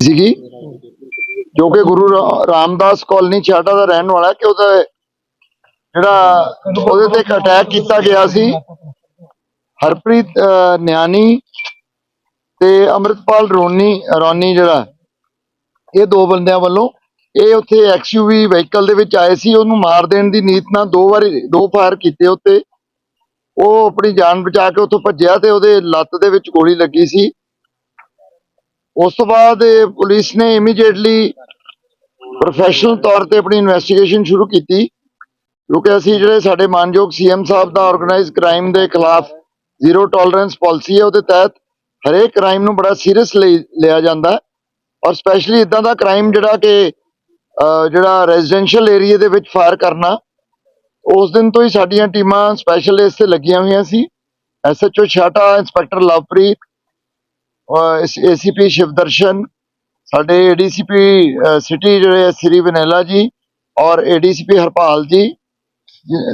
ਸੀਗੀ ਜੋ ਕਿ ਗੁਰੂ ਰਾਮਦਾਸ ਕਾਲਨੀ ਛਾਟਾ ਦਾ ਰਹਿਣ ਵਾਲਾ ਕਿ ਉਹਦਾ ਜਿਹੜਾ ਉਹਦੇ ਤੇ ਇੱਕ ਅਟੈਕ ਕੀਤਾ ਗਿਆ ਸੀ। ਹਰਪ੍ਰੀਤ ਅਹ, ਨਿਆਣੀ ਤੇ ਅਮਰਿਤਪਾਲ ਰੋਨੀ ਰੋਨੀ ਜਿਹੜਾ ਇਹ ਦੋ ਬੰਦਿਆਂ ਵੱਲੋਂ ਇਹ ਉੱਥੇ ਐਕਸਯੂਵੀ ਵਹੀਕਲ ਦੇ ਵਿੱਚ ਆਏ ਸੀ। ਉਹਨੂੰ ਮਾਰ ਦੇਣ ਦੀ ਨੀਤ ਨਾਲ ਦੋ ਵਾਰੀ ਦੋ ਫਾਇਰ ਕੀਤੇ ਉੱਤੇ। ਉਹ ਆਪਣੀ ਜਾਨ ਬਚਾ ਕੇ ਉੱਥੋਂ ਭੱਜਿਆ ਤੇ ਉਹਦੇ ਲੱਤ ਦੇ ਵਿੱਚ ਗੋਲੀ ਲੱਗੀ ਸੀ। ਉਸ ਤੋਂ ਬਾਅਦ ਪੁਲਿਸ ਨੇ ਇਮੀਡੀਏਟਲੀ ਪ੍ਰੋਫੈਸ਼ਨਲ ਤੌਰ ਤੇ ਆਪਣੀ ਇਨਵੈਸਟੀਗੇਸ਼ਨ ਸ਼ੁਰੂ ਕੀਤੀ, ਕਿਉਂਕਿ ਅਸੀਂ ਜਿਹੜੇ ਸਾਡੇ ਮਾਨਯੋਗ ਸੀਐਮ ਸਾਹਿਬ ਦਾ ਆਰਗੇਨਾਈਜ਼ਡ ਕ੍ਰਾਈਮ ਦੇ ਖਿਲਾਫ ਜ਼ੀਰੋ ਟੋਲਰੈਂਸ ਪਾਲਿਸੀ ਹੈ ਉਹਦੇ ਤਹਿਤ ਹਰੇਕ ਕ੍ਰਾਈਮ ਨੂੰ ਬੜਾ ਸੀਰੀਅਸ ਲਿਆ ਜਾਂਦਾ ਔਰ ਸਪੈਸ਼ਲੀ ਇਦਾਂ ਦਾ ਕ੍ਰਾਈਮ ਜਿਹੜਾ ਕਿ ਜਿਹੜਾ ਰੈਜ਼ੀਡੈਂਸ਼ੀਅਲ ਏਰੀਆ ਦੇ ਵਿੱਚ ਫਾਇਰ ਕਰਨਾ, ਉਸ ਦਿਨ ਤੋਂ ਹੀ ਸਾਡੀਆਂ ਟੀਮਾਂ ਸਪੈਸ਼ਲ ਇਸ ਤੇ ਲੱਗੀਆਂ ਹੋਈਆਂ ਸੀ। SHO ਛਾਟਾ inspector Lovepreet ACP Shivdarshan ਸਾਡੇ ਏਡੀਸੀਪੀ ਸਿਟੀ ਜਿਹੜੇ ਸ੍ਰੀ ਵਨੇਲਾ ਜੀ ਔਰ ਏਡੀਸੀਪੀ ਹਰਪਾਲ ਜੀ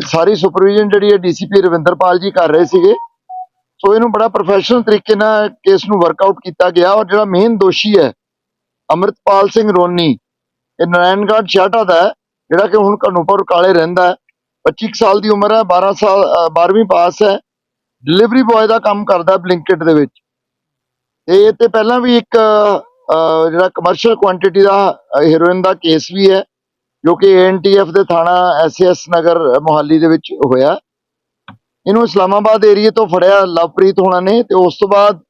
ਸਾਰੀ ਸੁਪਰਵਿਜ਼ਨ ਜਿਹੜੀ ਹੈ ਡੀਸੀਪੀ ਰਵਿੰਦਰਪਾਲ ਜੀ ਕਰ ਰਹੇ ਸੀਗੇ। ਸੋ ਇਹਨੂੰ ਬੜਾ ਪ੍ਰੋਫੈਸ਼ਨਲ ਤਰੀਕੇ ਨਾਲ ਕੇਸ ਨੂੰ ਵਰਕਆਊਟ ਕੀਤਾ ਗਿਆ ਔਰ ਜਿਹੜਾ ਮੇਨ ਦੋਸ਼ੀ ਹੈ ਅਮਰਿਤਪਾਲ ਸਿੰਘ ਰੋਨੀ ਇਹ ਨਾਰਾਇਣਗੜ੍ਹ ਛਾਟਾ ਦਾ ਹੈ, ਜਿਹੜਾ ਕਿ ਹੁਣ ਕਨੂਪੁਰ ਕਾਲੇ ਰਹਿੰਦਾ ਹੈ। 25 ਕੁ ਸਾਲ ਦੀ ਉਮਰ ਹੈ 12 ਸਾਲ 12ਵੀਂ ਪਾਸ ਹੈ। ਡਿਲੀਵਰੀ ਬॉय ਦਾ ਕੰਮ ਕਰਦਾ ਬਲਿੰਕਟ ਦੇ ਵਿੱਚ। ਇਹ ਤੇ ਪਹਿਲਾਂ ਵੀ ਇੱਕ ਜਿਹੜਾ ਕਮਰਸ਼ੀਅਲ ਕੁਆਂਟੀਟੀ ਦਾ ਹੀਰੋਇਨ ਦਾ ਕੇਸ ਵੀ ਹੈ, ਜੋ ਕਿ ਐਨਟੀਐਫ ਦੇ ਥਾਣਾ ਐਸਐਸ ਨਗਰ ਮੁਹਾਲੀ ਦੇ ਵਿੱਚ ਹੋਇਆ। ਇਹਨੂੰ ਇਸਲਾਮਾਬਾਦ ਏਰੀਏ ਤੋਂ ਫੜਿਆ ਲਵਪ੍ਰੀਤ ਹੋਣਾ ਨੇ ਤੇ ਉਸ ਤੋਂ ਬਾਅਦ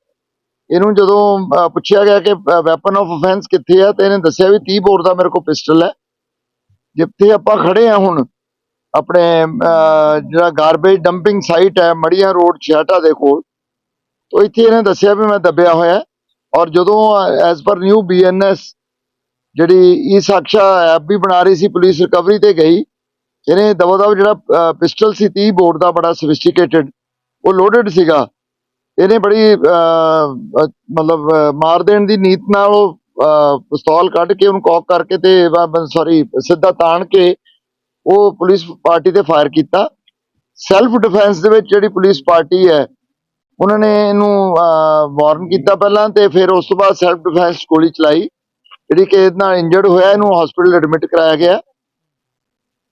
ਇਹਨੂੰ ਜਦੋਂ ਪੁੱਛਿਆ ਗਿਆ ਕਿ ਵੈਪਨ ਆਫ ਅਫੈਂਸ ਕਿੱਥੇ ਹੈ ਤੇ ਇਹਨੇ ਦੱਸਿਆ ਵੀ 30 ਬੋਰ ਦਾ ਮੇਰੇ ਕੋਲ ਪਿਸਟਲ ਹੈ। ਜਿੱਥੇ ਆਪਾਂ ਖੜੇ ਆ ਹੁਣ, ਆਪਣੇ ਜਿਹੜਾ ਗਾਰਬੇਜ ਡੰਪਿੰਗ ਸਾਈਟ ਹੈ, ਮੜੀਆਂ ਰੋਡ, ਛਿਆਟਾ ਦੇ ਕੋਲ ਤੋਂ ਇੱਥੇ ਇਹਨੇ ਦੱਸਿਆ ਵੀ ਮੈਂ ਦੱਬਿਆ ਹੋਇਆ ਔਰ ਜਦੋਂ ਐਸ ਪਰ ਨਿਊ ਬੀਐਨਐਸ ਜਿਹੜੀ ਈ ਸਾਕਸ਼ਾ ਐਪ ਵੀ ਬਣਾ ਰਹੀ ਸੀ ਪੁਲਿਸ ਰਿਕਵਰੀ ਤੇ ਗਈ, ਇਹਨੇ ਦਵਾ ਦਵ ਜਿਹੜਾ ਪਿਸਟਲ ਸੀ 30 ਬੋਰ ਦਾ ਬੜਾ ਸੋਫਿਸਟੀਕੇਟਡ ਉਹ ਲੋਡਡ ਸੀਗਾ। ਇਹਨੇ ਬੜੀ ਮਤਲਬ ਮਾਰ ਦੇਣ ਦੀ ਨੀਤ ਨਾਲ ਉਹ ਪਿਸਤੌਲ ਕੱਢ ਕੇ ਉਹਨੂੰ ਕੌਕ ਕਰਕੇ ਤੇ ਸੌਰੀ ਸਿੱਧਾ ਤਾਣ ਕੇ ਉਹ ਪੁਲਿਸ ਪਾਰਟੀ ਤੇ ਫਾਇਰ ਕੀਤਾ। ਸੈਲਫ ਡਿਫੈਂਸ ਦੇ ਵਿੱਚ ਜਿਹੜੀ ਪੁਲਿਸ ਪਾਰਟੀ ਹੈ ਉਹਨਾਂ ਨੇ ਇਹਨੂੰ ਵਾਰਨ ਕੀਤਾ ਪਹਿਲਾਂ ਤੇ ਫਿਰ ਉਸ ਤੋਂ ਬਾਅਦ ਸੈਲਫ ਡਿਫੈਂਸ ਗੋਲੀ ਚਲਾਈ ਜਿਹੜੀ ਕਿ ਇਹਦੇ ਨਾਲ ਇੰਜਰਡ ਹੋਇਆ ਇਹਨੂੰ ਹਸਪੀਟਲ ਐਡਮਿਟ ਕਰਾਇਆ ਗਿਆ।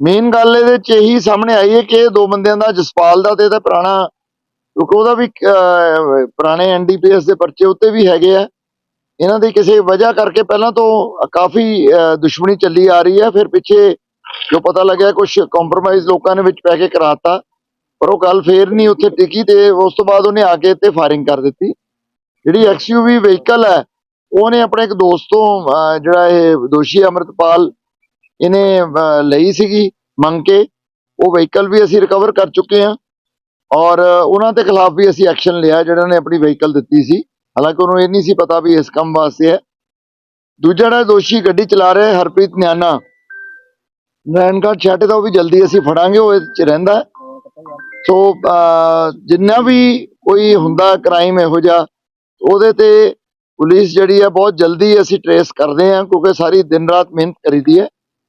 ਮੇਨ ਗੱਲ ਇਹਦੇ ਚ ਇਹੀ ਸਾਹਮਣੇ ਆਈ ਹੈ ਕਿ ਇਹ ਦੋ ਬੰਦਿਆਂ ਦਾ ਜਸਪਾਲ ਦਾ ਤੇ ਇਹਦਾ ਪੁਰਾਣਾ ਕਿਉਂਕਿ ਉਹਦਾ ਵੀ ਅਹ, ਪੁਰਾਣੇ ਐਨਡੀਪੀਐਸ ਦੇ ਪਰਚੇ ਉੱਤੇ ਵੀ ਹੈਗੇ ਆ। ਇਹਨਾਂ ਦੀ ਕਿਸੇ ਵਜ੍ਹਾ ਕਰਕੇ ਪਹਿਲਾਂ ਤੋਂ ਕਾਫੀ ਦੁਸ਼ਮਣੀ ਚੱਲੀ ਆ ਰਹੀ ਹੈ। ਫਿਰ ਪਿੱਛੇ ਜੋ ਪਤਾ ਲੱਗਿਆ ਕੁਝ ਕੰਪਰੋਮਾਈਜ਼ ਲੋਕਾਂ ਨੇ ਵਿੱਚ ਪੈ ਕੇ ਕਰਾਤਾ। ਪਰ ਉਹ ਗੱਲ ਫੇਰ ਨਹੀਂ ਉੱਥੇ ਟਿਕੀ ਤੇ ਉਸ ਤੋਂ ਬਾਅਦ ਉਹਨੇ ਆ ਕੇ ਇੱਥੇ ਫਾਇਰਿੰਗ ਕਰ ਦਿੱਤੀ। ਜਿਹੜੀ ਐਕਸਯੂਵੀ ਵਹੀਕਲ ਹੈ, ਉਹਨੇ ਆਪਣੇ ਇੱਕ ਦੋਸਤੋਂ ਜਿਹੜਾ ਇਹ ਦੋਸ਼ੀ ਹੈ ਅਮਰਤਪਾਲ, ਇਹਨੇ ਲਈ ਸੀਗੀ ਮੰਗ ਕੇ। ਉਹ ਵਹੀਕਲ ਵੀ ਅਸੀਂ ਰਿਕਵਰ ਕਰ ਚੁੱਕੇ ਹਾਂ ਔਰ ਉਹਨਾਂ ਦੇ ਖਿਲਾਫ ਵੀ ਅਸੀਂ ਐਕਸ਼ਨ ਲਿਆ, ਜਿਹੜਾ ਨੇ ਆਪਣੀ ਵਹੀਕਲ ਦਿੱਤੀ ਸੀ। ਹਾਲਾਂਕਿ ਉਹਨੂੰ ਇਹ ਨਹੀਂ ਸੀ ਪਤਾ ਵੀ ਇਸ ਕੰਮ ਵਾਸਤੇ ਹੈ। ਦੂਜਾ ਜਿਹੜਾ ਦੋਸ਼ੀ ਗੱਡੀ ਚਲਾ ਰਿਹਾ ਹਰਪ੍ਰੀਤ ਨਿਆਨਾ ਨਾਰਾਇਣਗੜ੍ਹ ਛਾਟੇ ਦਾ ਉਹ ਵੀ ਜਲਦੀ ਅਸੀਂ ਫੜਾਂਗੇ, ਉਹ ਇਹ 'ਚ ਰਹਿੰਦਾ ਸੋ ਜਿੰਨਾ ਵੀ ਕੋਈ ਹੁੰਦਾ ਕ੍ਰਾਈਮ ਇਹੋ ਜਿਹਾ ਉਹਦੇ ਤੇ ਪੁਲਿਸ ਜਿਹੜੀ ਹੈ ਬਹੁਤ ਜਲਦੀ ਅਸੀਂ ਟਰੇਸ ਕਰਦੇ ਹਾਂ ਕਿਉਂਕਿ ਸਾਰੀ ਦਿਨ ਰਾਤ ਮਿਹਨਤ ਕਰੀਦੀ ਹੈ।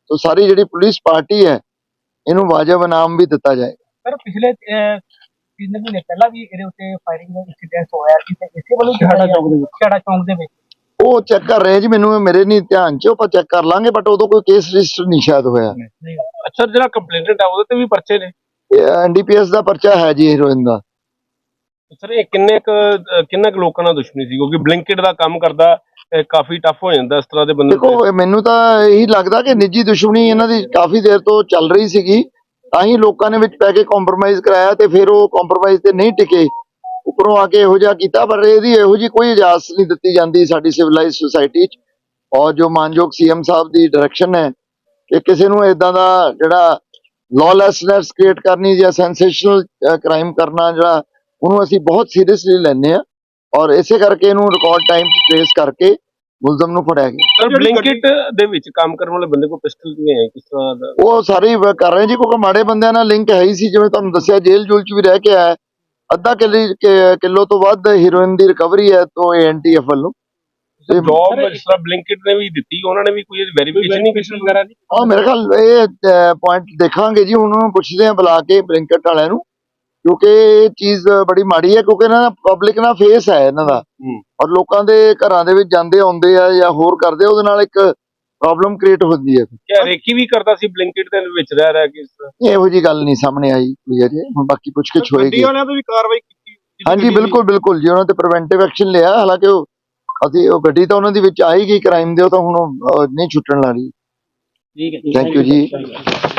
ਸੋ ਸਾਰੀ ਜਿਹੜੀ ਪੁਲਿਸ ਪਾਰਟੀ ਹੈ ਇਹਨੂੰ ਵਾਜਬ ਇਨਾਮ ਵੀ ਦਿੱਤਾ ਜਾਏ ਸਰ ਪਿਛਲੇ ਅਹ, ਤਿੰਨ ਮਹੀਨੇ ਪਹਿਲਾਂ ਵੀ ਇਹਦੇ ਉੱਤੇ ਫਾਇਰਿੰਗ ਦਾ ਇੰਸੀਡੈਂਟ ਹੋਇਆ ਸੀ ਤੇ ਇਸੇ ਵੱਲੋਂ ਛਾੜਾ ਚੌਂਕ ਦੇ ਵਿੱਚ। ਛਾੜਾ ਚੌਂਕ ਦੇ ਵਿੱਚ। ਉਹ ਚੈੱਕ ਕਰ ਰਹੇ ਜੀ ਮੈਨੂੰ ਮੇਰੇ ਨਹੀਂ ਧਿਆਨ 'ਚ ਉਹ ਆਪਾਂ ਚੈੱਕ ਕਰ ਲਾਂਗੇ ਬਟ ਉਦੋਂ ਕੋਈ ਕੇਸ ਰਜਿਸਟਰ ਨਹੀਂ ਸ਼ਾਇਦ ਹੋਇਆ। ਨਹੀਂ। ਅੱਛਾ ਜਿਹੜਾ ਕੰਪਲੇਂਟਡ ਹੈ ਉਹਦੇ ਤੇ ਵੀ ਪਰਚੇ ਨੇ? ਐਨਡੀਪੀਐਸ ਦਾ ਪਰਚਾ ਹੈ ਜੀ ਹੀਰੋਇਨ ਦਾ ਸਰ ਇਹ ਕਿੰਨੇ ਕੁ ਕਿੰਨਾ ਕੁ ਲੋਕਾਂ ਨਾਲ ਦੁਸ਼ਮਣੀ ਸੀ? ਕਿਉਂਕਿ ਬਲਿੰਕਟ ਦਾ ਕੰਮ ਕਰਦਾ ਇਹ ਕਾਫੀ ਟਫ ਹੋ ਜਾਂਦਾ ਇਸ ਤਰ੍ਹਾਂ ਦੇ ਬੰਦੇ। ਦੇਖੋ ਇਹ ਮੈਨੂੰ ਤਾਂ ਇਹੀ ਲੱਗਦਾ ਕਿ ਨਿੱਜੀ ਦੁਸ਼ਮਣੀ ਇਹਨਾਂ ਦੀ ਕਾਫੀ ਦੇਰ ਤੋਂ ਚੱਲ ਰਹੀ ਸੀਗੀ। ਤਾਂ ਹੀ ਲੋਕਾਂ ਨੇ ਵਿੱਚ ਪੈ ਕੇ ਕੰਪਰੋਮਾਈਜ਼ ਕਰਾਇਆ ਤੇ ਫਿਰ ਉਹ ਕੰਪਰੋਮਾਈਜ਼ ਤੇ ਨਹੀਂ ਟਿਕੇ। ਉੱਪਰੋਂ ਆ ਕੇ ਇਹੋ ਜਿਹਾ ਕੀਤਾ ਪਰ ਇਹਦੀ ਇਹੋ ਜੀ ਕੋਈ ਇਜਾਜ਼ਤ ਨਹੀਂ ਦਿੱਤੀ ਜਾਂਦੀ ਸਾਡੀ ਸਿਵਲਾਈਜ਼ ਸੁਸਾਇਟੀ 'ਚ। ਔਰ ਜੋ ਮਾਨਯੋਗ ਸੀਐਮ ਸਾਹਿਬ ਦੀ ਡਾਇਰੈਕਸ਼ਨ ਹੈ ਕਿ ਕਿਸੇ ਨੂੰ ਇਦਾਂ ਦਾ ਜਿਹੜਾ ਲawlessness ਕ੍ਰੀਏਟ ਕਰਨੀ ਜਾਂ ਸੈਂਸੇਸ਼ਨਲ ਕ੍ਰਾਈਮ ਕਰਨਾ ਜਿਹੜਾ ਉਹਨੂੰ ਅਸੀਂ ਬਹੁਤ ਸੀਰੀਅਸਲੀ ਲੈਂਦੇ ਆ ਔਰ ਇਸੇ ਕਰਕੇ ਇਹਨੂੰ ਰਿਕਾਰਡ ਟਾਈਮ ਟ੍ਰੇਸ ਕਰਕੇ ਮੁਲਜ਼ਮ ਨੂੰ ਫੜਿਆ ਗਿਆ। ਸਰ ਬਲਿੰਕਟ ਦੇ ਵਿੱਚ ਕੰਮ ਕਰਨ ਵਾਲੇ ਬੰਦੇ ਕੋਲ ਪਿਸਟਲ ਕਿਵੇਂ ਹੈ ਕਿਸ ਤਰ੍ਹਾਂ ਦਾ? ਉਹ ਸਾਰੇ ਕਰ ਰਹੇ ਜੀ ਕਿਉਂਕਿ ਮਾੜੇ ਬੰਦਿਆਂ ਨਾਲ ਲਿੰਕ ਹੈ ਹੀ ਸੀ ਜਿਵੇਂ ਤੁਹਾਨੂੰ ਦੱਸਿਆ ਜੇਲ੍ਹ ਜੁਲ ਚ ਵੀ ਰਹਿ ਕੇ ਆਇਆ। ਅੱਧਾ ਕਿਲੋ ਤੋਂ ਵੱਧ ਹੀਰੋਇਨ ਦੀ ਰਿਕਵਰੀ ਹੈ ਤੋਂ ਐਨਟੀਐਫ ਵੱਲੋਂ ਤੇ ਜੌਬ ਜਿਸ ਤਰ੍ਹਾਂ ਬਲਿੰਕਟ ਨੇ ਵੀ ਦਿੱਤੀ ਉਹਨਾਂ ਨੇ ਵੀ ਕੋਈ ਵੈਰੀਫਿਕੇਸ਼ਨ ਨਹੀਂ ਕੀਤੀ। ਵਗੈਰਾ ਨਹੀਂ? ਹਾਂ ਮੇਰੇ ਖਿਆਲ ਇਹ ਪੁਆਇੰਟ ਦੇਖਾਂਗੇ ਜੀ ਉਹਨਾਂ ਨੂੰ ਪੁੱਛਦੇ ਆ ਬੁਲਾ ਕੇ ਬਲਿੰਕਟ ਵਾਲਿਆਂ ਨੂੰ ਕਿਉਂਕਿ ਇਹ ਚੀਜ਼ ਬੜੀ ਮਾੜੀ ਹੈ ਕਿਉਂਕਿ ਇਹਨਾਂ ਦਾ ਪਬਲਿਕ ਨਾਲ ਫੇਸ ਹੈ ਇਹਨਾਂ ਦਾ। ਔਰ ਲੋਕਾਂ ਦੇ ਘਰਾਂ ਦੇ ਵਿੱਚ ਜਾਂਦੇ ਆਉਂਦੇ ਆ ਜਾਂ ਹੋਰ ਕਰਦੇ ਉਹਦੇ ਨਾਲ ਇੱਕ ਪ੍ਰੋਬਲਮ ਕ੍ਰੀਏਟ ਹੁੰਦੀ ਹੈ। ਕਿਆ ਰੇਕੀ ਵੀ ਕਰਦਾ ਸੀ ਬਲਿੰਕਿਟ ਦੇ ਵਿੱਚ ਰਹਿ ਰਹਿ ਕੇ ਇਸ ਤਰ੍ਹਾਂ? ਇਹੋ ਜੀ ਗੱਲ ਨਹੀਂ ਸਾਹਮਣੇ ਆਈ ਕੋਈ ਅਜੇ। ਹੁਣ ਬਾਕੀ ਪੁੱਛ ਕੇ ਹੋਏਗੀ ਵਾਲਿਆਂ ਤੋਂ ਵੀ ਕਾਰਵਾਈ ਕੀਤੀ ਹਾਂਜੀ ਬਿਲਕੁਲ ਬਿਲਕੁਲ ਜੀ ਉਹਨਾਂ ਤੇ ਪ੍ਰੀਵੈਂਟਿਵ ਐਕਸ਼ਨ ਲਿਆ ਹਾਲਾਂਕਿ ਉਹ ਅਸੀਂ ਉਹ ਗੱਡੀ ਤਾਂ ਉਹਨਾਂ ਦੀ ਵਿੱਚ ਆਏਗੀ ਕ੍ਰਾਈਮ ਦੇ ਉਹ ਤਾਂ ਹੁਣ ਅਹ, ਨਹੀਂ ਛੁੱਟਣ ਵਾਲੀ ਠੀਕ ਹੈ ਥੈਂਕ ਯੂ ਜੀ।